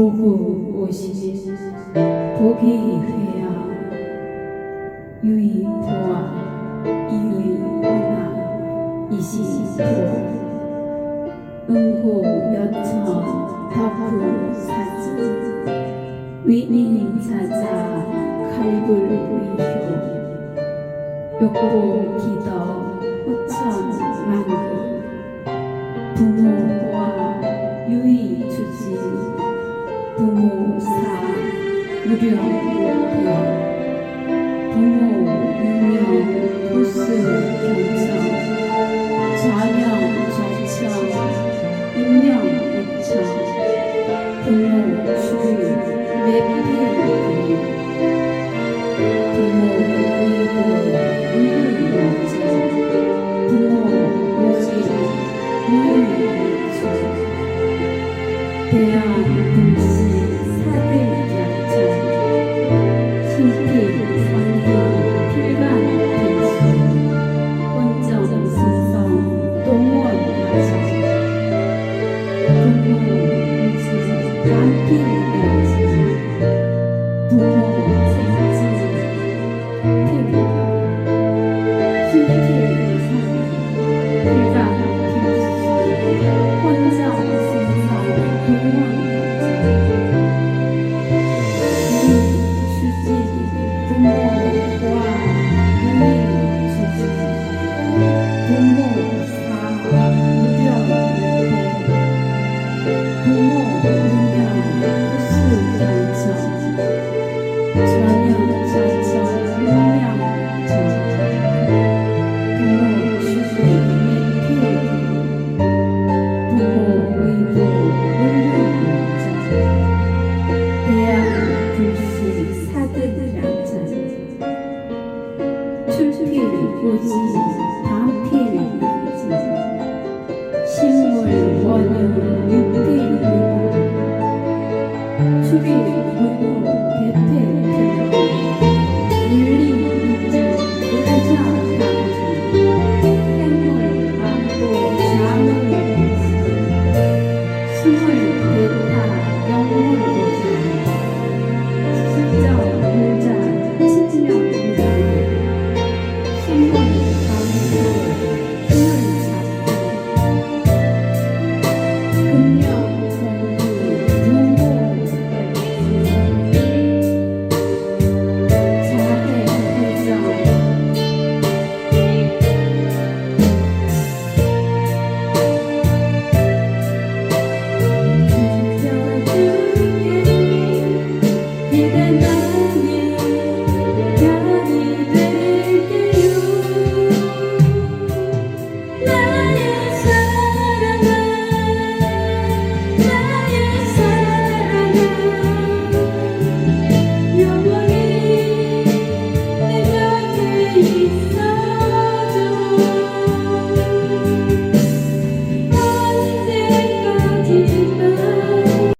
보고 오시지 보기 회야 유이 보아 25 은고 여천 덕후 사진 위닝 찾아 칼굴 위효 욕고 기덕 호천 만금 부모와 유의 주지 부모사 무령. Amen. 수비, 운동, 개태,